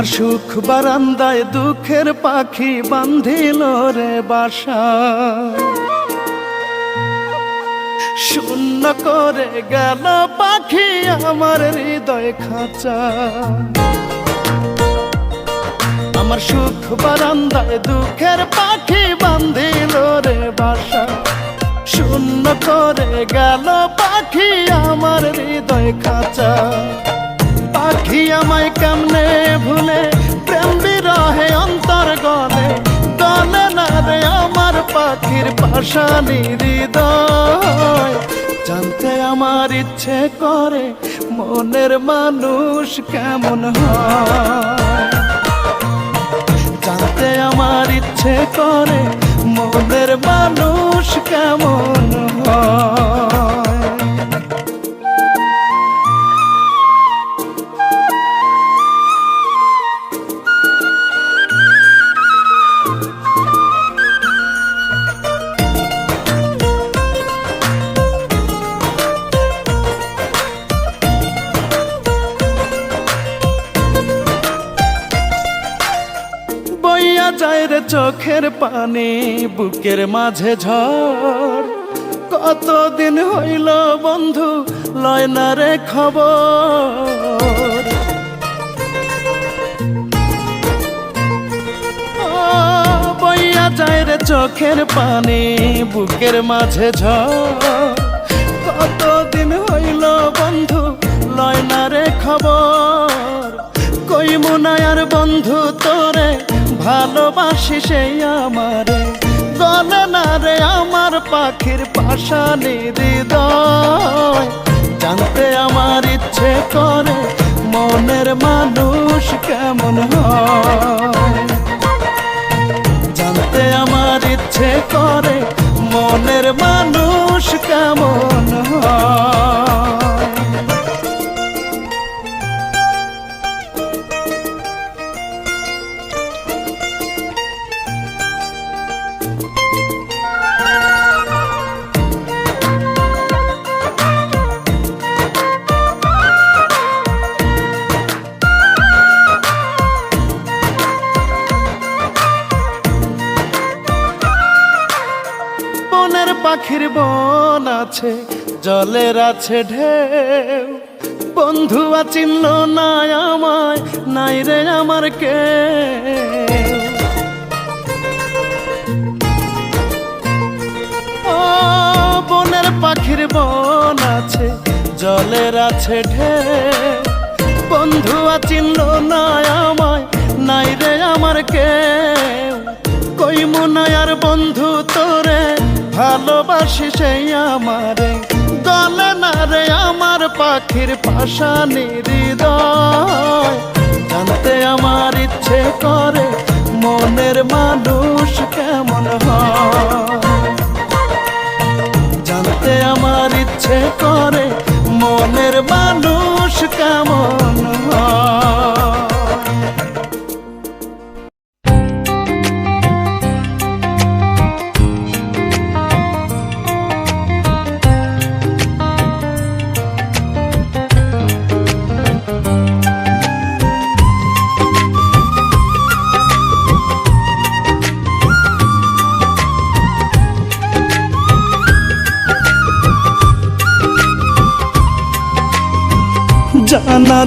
আমার সুখ বারান্দায় দুঃখের পাখি বান্ধিল রে বাসা। শূন্য করে গেল পাখি আমার হৃদয় খাঁচা। আমার সুখ বারান্দায় দুঃখের পাখি বান্ধিল রে বাসা। শূন্য করে গেল পাখি আমার হৃদয় খাঁচা। পাখি আমায় কেমনে ভুলে? প্রেম বিরহে অন্তর গলে গলে না রে আমার পাখির পাশানি হৃদয়। জানতে আমার ইচ্ছে করে, মনের মানুষ কেমন হয়? জানতে আমার ইচ্ছে করে, মনের মানুষ কেমন হয়? বুকের মাঝে ঝড়। কতদিন হইল বন্ধু, লয় না রে খবর। বইয়া যায় রে চোখের পানি, বুকের মাঝে ঝড়। কতদিন হইল বন্ধু, লয় না রে খবর। কই মুনায়ার বন্ধু তোরে ভালোবাসি সেই আমারে। গলে না রে আমার পাখির পাশা হৃদয়। জানতে আমার ইচ্ছে করে মনের মানুষ কেমন হয়। জানতে আমার ইচ্ছে করে মনের মানুষ কেমন হয়। জলের আছে ঢেউ। বন্ধু চিনল না আমায়, নাই রে আমার কে বনের পাখির বন আছে, জলের আছে ঢেউ। বন্ধু চিনল না আমায়, নাই রে আমার কেউ। কই মুনায়ার বন্ধু তোরে ভালোবাসি সেই আমারে। গলে না রে আমার পাখির পাশানি হৃদয়। জানতে আমার ইচ্ছে করে মনের মানুষ কেমন হয়। জানতে আমার ইচ্ছে করে মনের মানুষ কেমন হয়।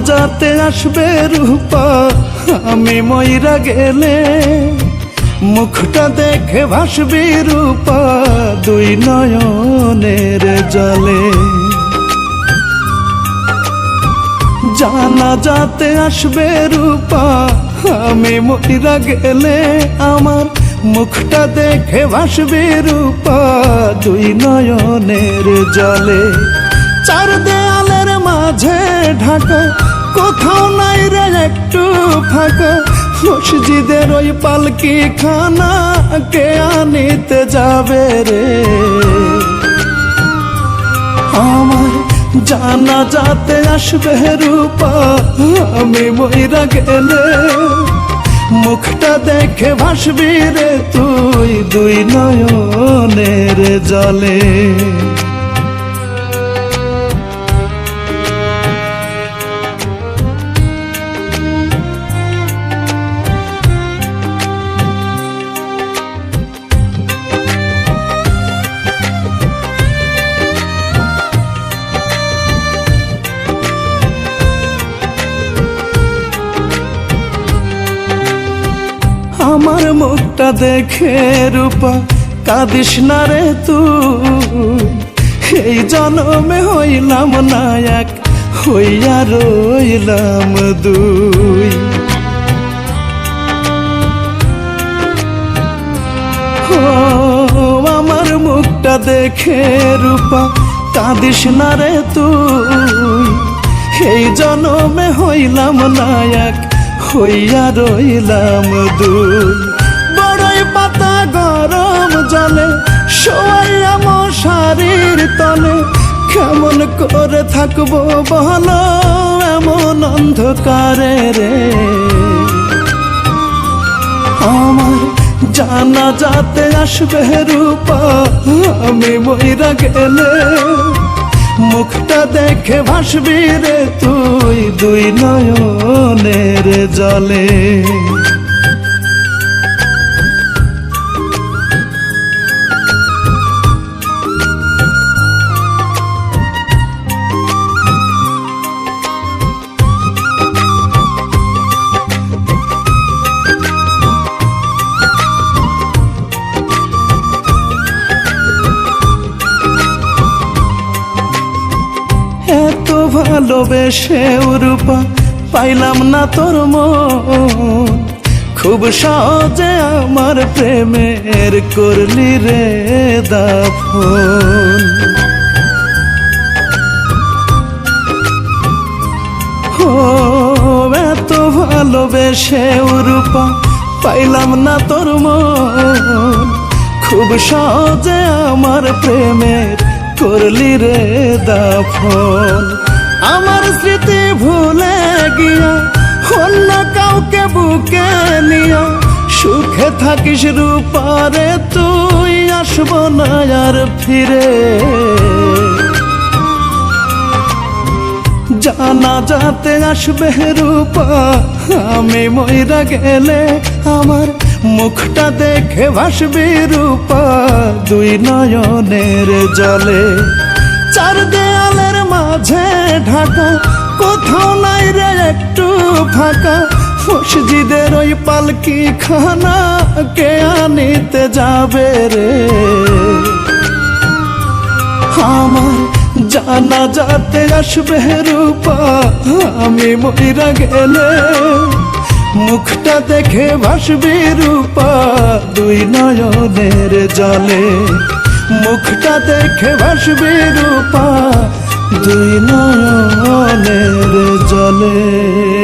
যাতে আসবে রূপা, আমি ময়রা গেলে মুখটা দেখে ভাসবি রূপা দুই নয়নের জলে। জানা যাতে আসবে রূপা, আমি ময়রা গেলে আমার মুখটা দেখে ভাসবি রূপা দুই নয়নের জলে। চার দেয়ালের মাঝে ঢাকা, কোথাও নাই রে একটু ফাঁকা। মসজিদের ওই পালকি খানা কে আনিতে যাবে রে। আমার জানা যাতে আসবে রূপা, আমি মইরা গেলে। মুখটা দেখে ভাসবি রে তুই দুই নয়নের জলে। মুখটা দেখে রূপা, কাঁদিস না রে তুই। এই জনমে হইলাম নায়ক, হইয়া রইলাম দুই। আমার মুখটা দেখে রূপা, কাঁদিস না রে তুই। এই জনমে হইলাম নায়ক, হইয়া রইলাম দুই। গরম জলে শোয়াইয়া মশারির তলে। কেমন করে থাকব বলো, এমন অন্ধকারে রে। আমার জানা যাতে আসবে রূপা, আমি মইরা গেলে। মুখটা দেখে ভাসবি রে তুই দুই নয়নের জলে। ভালোবেসে রূপা পাইলাম না তোর মন। খুব সহজে আমার প্রেমের করলি রে দাফন। ও, এত ভালোবেসে রূপা পাইলাম না তোর মন। খুব সহজে আমার প্রেমের করলি রে দাফন। আমার স্মৃতি ভুলে গিয়া, অন্য কাউকে বুকে নিয়া, সুখে থাকিস রূপারে তুই আসব না আর ফিরে। জানা যাতে আসবে রূপা, আমি ময়রা গেলে আমার মুখটা দেখে ভাসবি রূপা, দুই নয়নের জলে। চার দেয়ালের মাঝে ঢাকা, কোথাও নাই রে একটু ফাঁকা। মসজিদের ওই পালকি খানা কে আনিতে যাবে রে? আমার জানা যাতে আসবে রূপা, আমি মইরা গেলে। মুখটা দেখে ভাসবি রূপা, দুই নয়নের জলে। মুখটা দেখে ভাসবি রূপা দুই নয়নের জলে।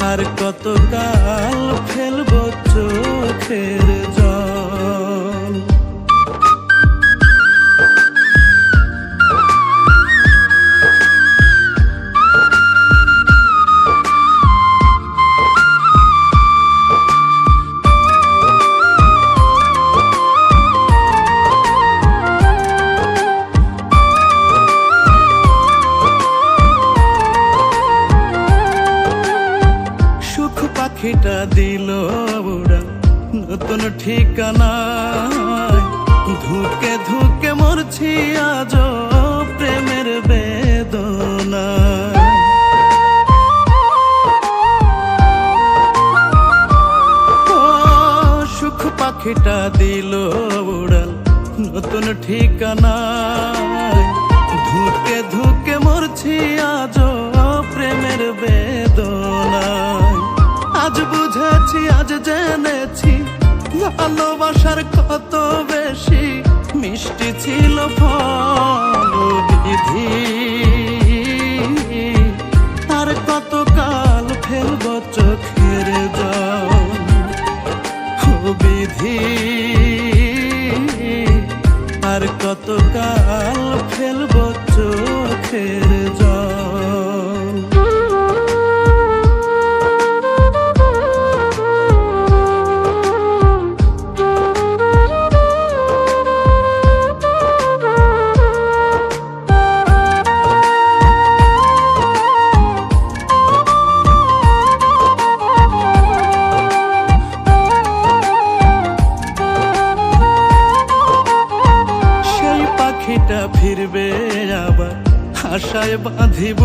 আর কত কাল ফেলব চোখের জল? ঠিকানা ধুকে ধুকে মরছি আজ প্রেমের বেদনা সুখ পাখিটা দিল ভালোবাসার কত বেশি মিষ্টি ছিল ফল বিধি আশায় বাঁধিব।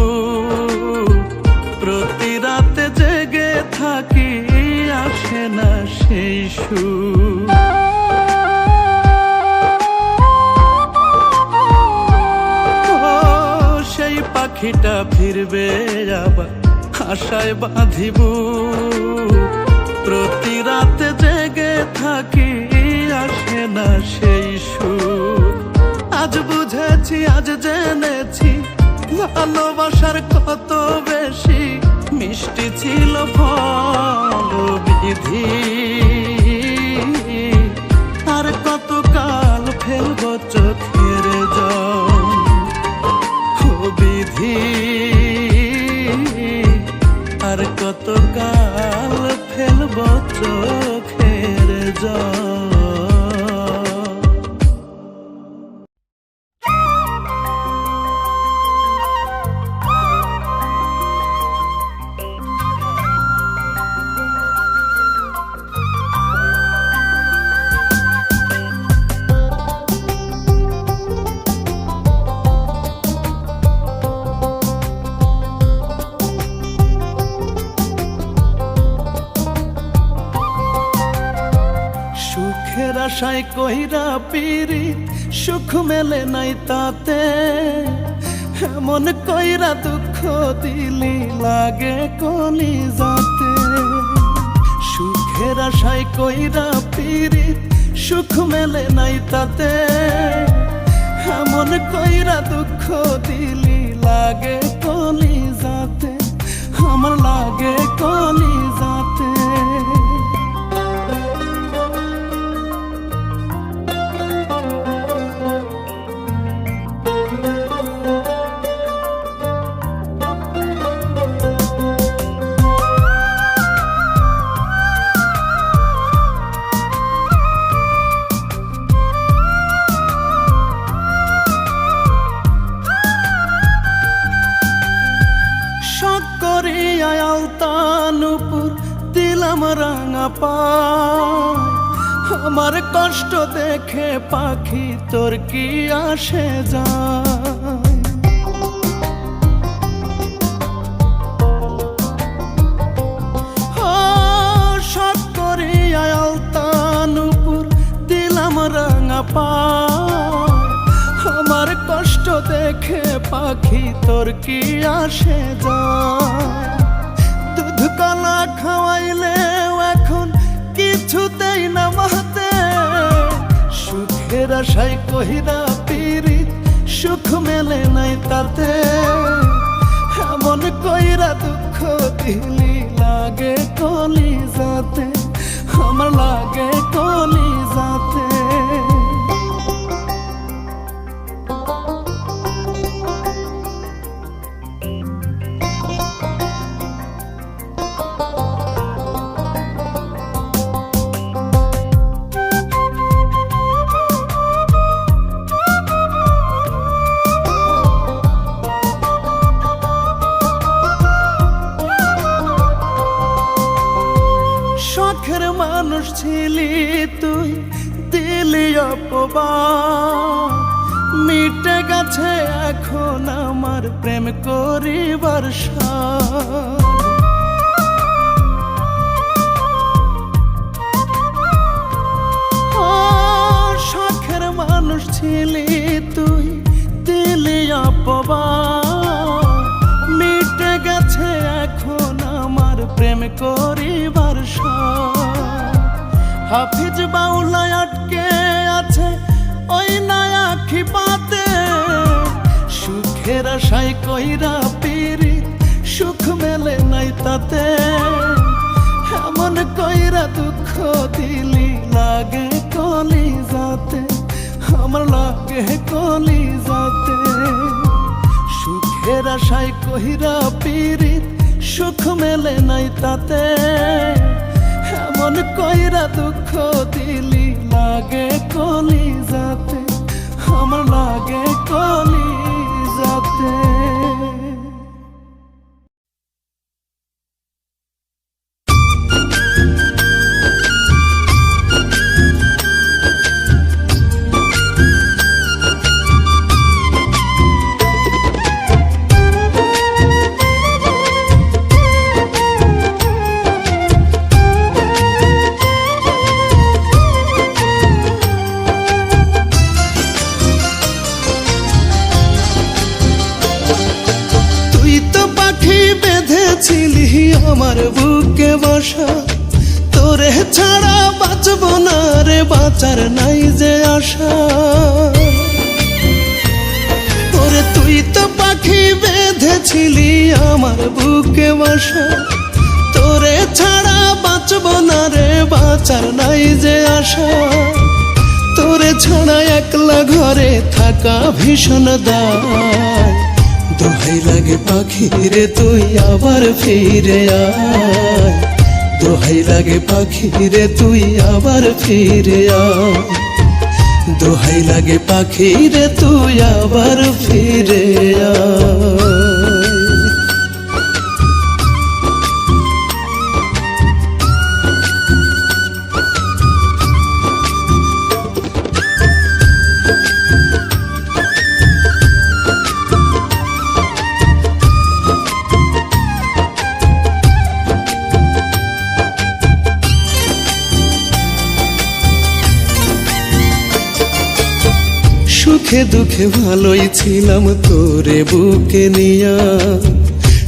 প্রতি রাতে জেগে থাকি, আসে না সেই সুর। সেই পাখিটা ফিরবে আবার আশায় বাঁধিব। প্রতি রাতে জেগে থাকি, আসে না সেই সুর। আজ বুঝেছি, আজ জেনেছি ভালোবাসার কত বেশি মিষ্টি ছিল ফল বিধি। সুখের আশায় কইরা পিরি সুখ মেলে নাই তাতে। এমন কইরা দুঃখ দিলি লাগে কলি যাতে। সুখের আশায় কইরা পিরি সুখ মেলে নাই তাতে। এমন কইরা দুঃখ দিলি লাগে কলি যাতে। আমার লাগে কলি যাতে। কি আসে যায়? শখ করিয়া আলতানুপুর দিলাম রাঙা পায় আমার কষ্ট দেখে পাখি তোর কি আসে যায়? দুধ কলা খাওয়াইলেও এখন কিছুতেই না মাতে সুখের আশায় কহিরা পিরি, সুখ মেলে নাই তাতে। এমন কইরা দুঃখ দিলি, লাগে কলি যাতে আমার লাগে কলি যাতে অপবাদ মিটে গেছে এখন আমার প্রেম করিবার। হাফিজ বাউলা আটকে আছে ওই নয়া খিপাতে সুখের আশায় কইরা পিরি সুখ মেলে নাই তাতে। এমন কইরা দুঃখ দিলি লাগে কলি যাতে আমার লাগে কলি যাতে সুখের আশায় কহিরা পীড়িত, সুখ মেলে নাই তাতে। এমন কইরা দুঃখ দিলি, লাগে কলি যাতে আমার লাগে কলি আমার বুকে বসা। তোরে ছাড়া বাঁচব না রে, বাঁচার নাই যে আশা। ওরে তুই তো পাখি বেঁধেছিলি আমার বুকে বসা। তোরে ছাড়া বাঁচব না রে, বাঁচার নাই যে আশা। তোরে ছাড়া একলা ঘরে থাকা ভীষণ দায়। দোহাই লাগে পাখি রে, তুই আবার ফিরে আয়। দোহাই লাগে পাখি রে, তুই আবার ফিরে আয়। দোহাই লাগে পাখি রে, তুই আবার ফিরে আয়। সুখে দুঃখে ভালোই ছিলাম তোরে বুকে নিয়া।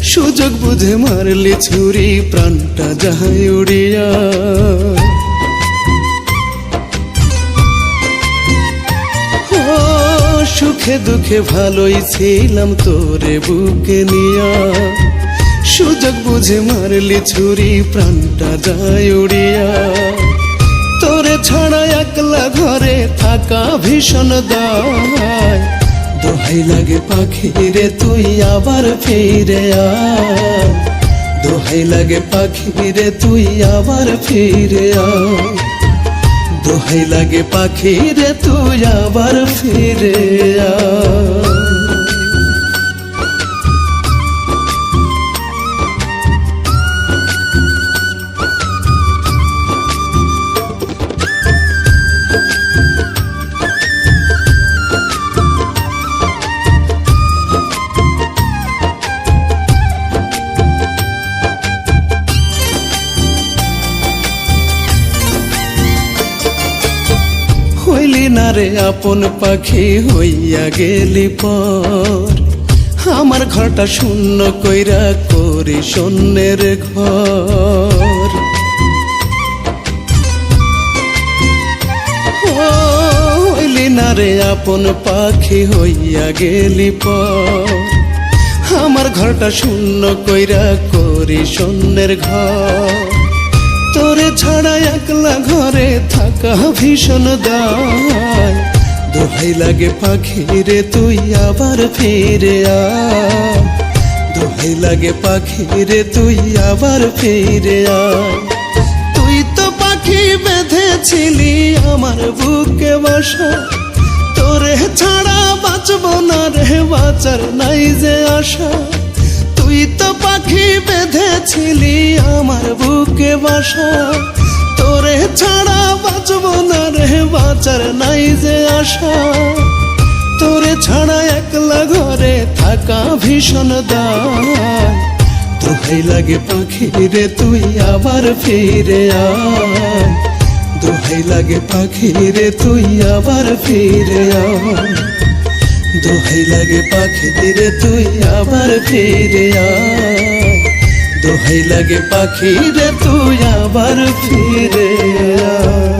সুযোগ বুঝে মারলি ছুরি প্রাণটা যাহাই উড়িয়া। সুখে দুঃখে ভালোই ছিলাম তোরে বুকে নিয়া। সুযোগ বুঝে মারলি ছুরি প্রাণটা যায় উড়িয়া। ছাড়া একলা ঘরে থাকা ভীষণ দায়। দোহাই লাগে পাখি রে তুই আবার ফিরে আয়। দোহাই লাগে পাখি রে তুই আবার ফিরে আয়। দোহাই লাগে পাখি রে তুই আবার ফিরে আয়। রে আপন পাখি হইয়া গেলি পর। আমার ঘরটা শূন্য কইরা করি শূন্যের ঘর। রে আপন পাখি হইয়া গেলি পর। আমার ঘরটা শূন্য কইরা করি শূন্যের ঘর। তোরে ছাড়া একলা ঘরে থাকা ভীষণ দায়। দোহাই লাগে পাখি রে তুই আবার ফিরে দোহাই লাগে পাখি রে তুই আবার ফিরে তুই তো পাখি বেঁধেছিলি আমার বুকে বসা। তোরে ছাড়া বাঁচব না রে, বাঁচার নাই যে আশা। তুই তো পাখি বেঁধেছিলি আমার বুকে বাসা। তোরে ছাড়া বাঁচব না রে, বাঁচার নাই যে আশা। তোরে ছাড়া একলা ঘরে থাকা ভীষণ দায়। দোহাই লাগে পাখি রে, তুই আবার ফিরে আয়। দোহাই লাগে পাখি রে, তুই আবার ফিরে আয়। দোহাই লাগে পাখি রে তুই আবার ফিরে আয়। দোহাই লাগে পাখি তুই আবার ফিরে আয়।